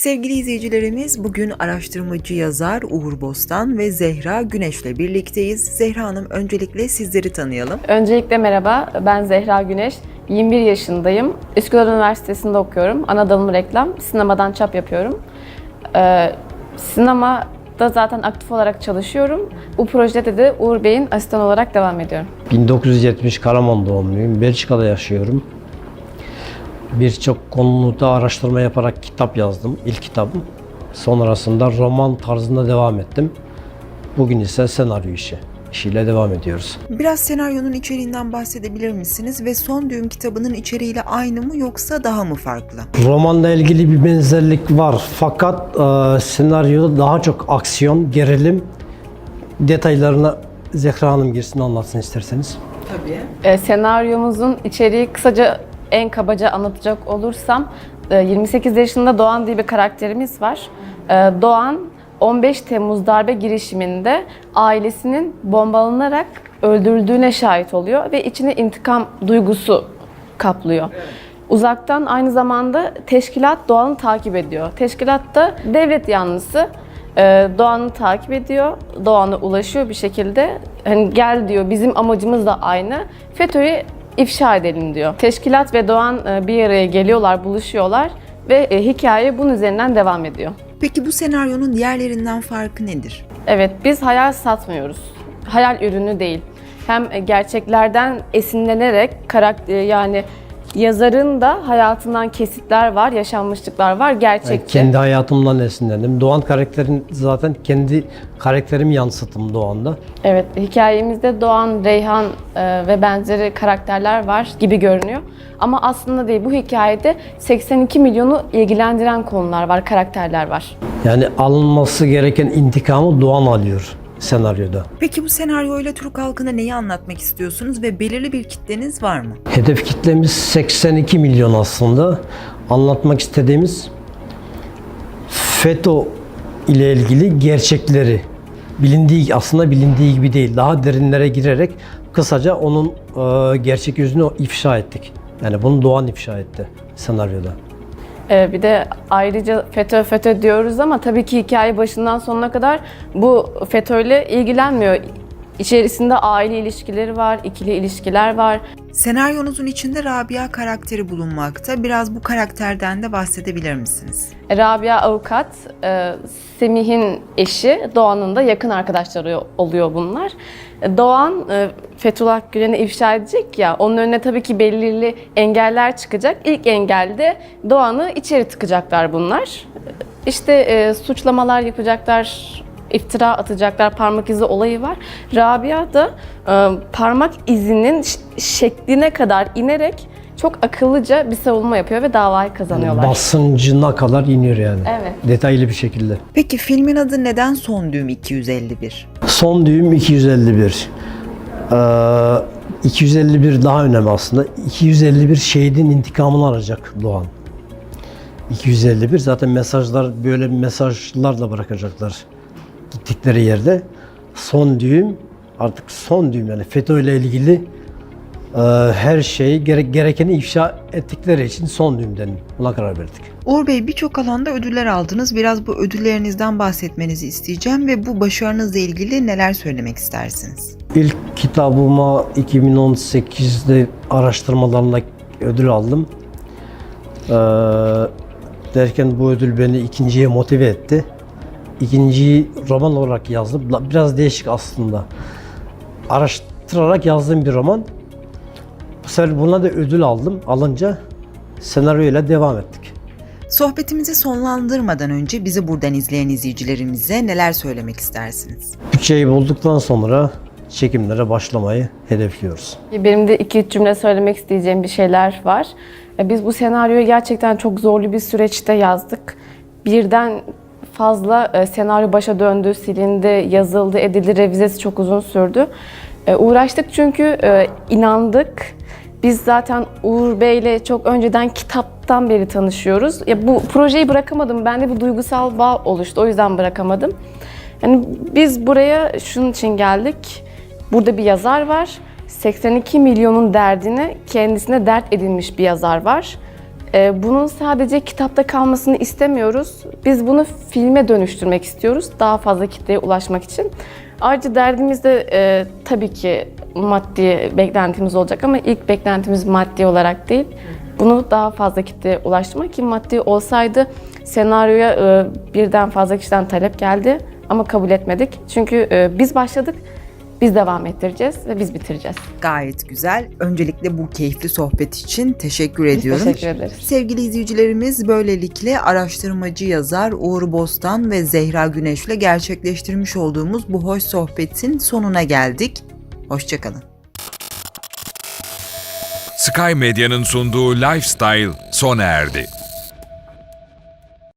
Sevgili izleyicilerimiz bugün araştırmacı yazar Uğur Bostan ve Zehra Güneş'le birlikteyiz. Zehra Hanım öncelikle sizleri tanıyalım. Öncelikle merhaba, ben Zehra Güneş. 21 yaşındayım. Üsküdar Üniversitesi'nde okuyorum. Ana dalım reklam, sinemadan çap yapıyorum. Ee, sinemada zaten aktif olarak çalışıyorum. Bu projede de Uğur Bey'in asistan olarak devam ediyorum. 1970 Karaman doğumluyum. Belçika'da yaşıyorum. Birçok konuda araştırma yaparak kitap yazdım. İlk kitabım. Sonrasında roman tarzında devam ettim. Bugün ise senaryo işi. işiyle devam ediyoruz. Biraz senaryonun içeriğinden bahsedebilir misiniz ve Son Düğüm kitabının içeriğiyle aynı mı yoksa daha mı farklı? Romanla ilgili bir benzerlik var fakat e, senaryoda daha çok aksiyon, gerilim detaylarına Zehra Hanım girsin anlatsın isterseniz. Tabii. Ee, senaryomuzun içeriği kısaca en kabaca anlatacak olursam e, 28 yaşında Doğan diye bir karakterimiz var. Ee, Doğan 15 Temmuz darbe girişiminde ailesinin bombalanarak öldürüldüğüne şahit oluyor ve içine intikam duygusu kaplıyor. Uzaktan aynı zamanda teşkilat Doğan'ı takip ediyor. Teşkilat da devlet yanlısı e, Doğan'ı takip ediyor. Doğan'a ulaşıyor bir şekilde. Hani gel diyor bizim amacımız da aynı. FETÖ'yü ifşa edelim diyor. Teşkilat ve Doğan e, bir araya geliyorlar, buluşuyorlar ve e, hikaye bunun üzerinden devam ediyor. Peki bu senaryonun diğerlerinden farkı nedir? Evet, biz hayal satmıyoruz. Hayal ürünü değil. Hem gerçeklerden esinlenerek karakter yani yazarın da hayatından kesitler var, yaşanmışlıklar var, gerçekçi. kendi hayatımdan esinlendim. Doğan karakterin zaten kendi karakterimi yansıttım Doğan'da. Evet, hikayemizde Doğan, Reyhan e, ve benzeri karakterler var gibi görünüyor. Ama aslında değil. Bu hikayede 82 milyonu ilgilendiren konular var, karakterler var. Yani alınması gereken intikamı Doğan alıyor senaryoda. Peki bu senaryoyla Türk halkına neyi anlatmak istiyorsunuz ve belirli bir kitleniz var mı? Hedef kitlemiz 82 milyon aslında. Anlatmak istediğimiz FETÖ ile ilgili gerçekleri bilindiği aslında bilindiği gibi değil. Daha derinlere girerek kısaca onun e, gerçek yüzünü ifşa ettik. Yani bunu Doğan ifşa etti senaryoda. Ee, bir de ayrıca FETÖ FETÖ diyoruz ama tabii ki hikaye başından sonuna kadar bu FETÖ'yle ilgilenmiyor. İçerisinde aile ilişkileri var, ikili ilişkiler var. Senaryonuzun içinde Rabia karakteri bulunmakta. Biraz bu karakterden de bahsedebilir misiniz? Rabia avukat, e, Semih'in eşi, Doğan'ın da yakın arkadaşları oluyor bunlar. Doğan e, Fethullah Gülen'i ifşa edecek ya, onun önüne tabii ki belirli engeller çıkacak. İlk engelde Doğan'ı içeri tıkacaklar bunlar. İşte e, suçlamalar yapacaklar, iftira atacaklar, parmak izi olayı var. Rabia da e, parmak izinin şekline kadar inerek çok akıllıca bir savunma yapıyor ve davayı kazanıyorlar. Basıncına kadar iniyor yani. Evet. Detaylı bir şekilde. Peki filmin adı neden Son Düğüm 251? Son düğüm 251. Ee, 251 daha önemli aslında. 251 şehidin intikamını arayacak Doğan. 251 zaten mesajlar böyle mesajlar da bırakacaklar gittikleri yerde. Son düğüm artık son düğüm yani FETÖ ile ilgili her şeyi gere- gerekeni ifşa ettikleri için son düğüm dedim. Buna karar verdik. Uğur Bey birçok alanda ödüller aldınız. Biraz bu ödüllerinizden bahsetmenizi isteyeceğim ve bu başarınızla ilgili neler söylemek istersiniz? İlk kitabıma 2018'de araştırmalarında ödül aldım. Ee, derken bu ödül beni ikinciye motive etti. İkinciyi roman olarak yazdım. Biraz değişik aslında. Araştırarak yazdığım bir roman. Bu sefer buna da ödül aldım. Alınca senaryoyla devam ettik. Sohbetimizi sonlandırmadan önce bizi buradan izleyen izleyicilerimize neler söylemek istersiniz? Bütçeyi bulduktan sonra çekimlere başlamayı hedefliyoruz. Benim de iki üç cümle söylemek isteyeceğim bir şeyler var. E, Biz bu senaryoyu gerçekten çok zorlu bir süreçte yazdık. Birden fazla e, senaryo başa döndü, silindi, yazıldı, edildi, revizesi çok uzun sürdü. E, Uğraştık çünkü inandık. Biz zaten Uğur Bey'le çok önceden kitaptan beri tanışıyoruz. Ya bu projeyi bırakamadım. Bende bir duygusal bağ oluştu. O yüzden bırakamadım. Yani biz buraya şunun için geldik. Burada bir yazar var. 82 milyonun derdini kendisine dert edinmiş bir yazar var. Ee, bunun sadece kitapta kalmasını istemiyoruz. Biz bunu filme dönüştürmek istiyoruz. Daha fazla kitleye ulaşmak için. Ayrıca derdimiz de e, tabii ki maddi beklentimiz olacak ama ilk beklentimiz maddi olarak değil. Bunu daha fazla kitleye ulaştırmak ki maddi olsaydı senaryoya e, birden fazla kişiden talep geldi ama kabul etmedik. Çünkü e, biz başladık, biz devam ettireceğiz ve biz bitireceğiz. Gayet güzel. Öncelikle bu keyifli sohbet için teşekkür ediyorum. Teşekkür ederiz. Sevgili izleyicilerimiz böylelikle araştırmacı yazar Uğur Bostan ve Zehra Güneş'le gerçekleştirmiş olduğumuz bu hoş sohbetin sonuna geldik. Hoşçakalın. Sky Medya'nın sunduğu Lifestyle sona erdi.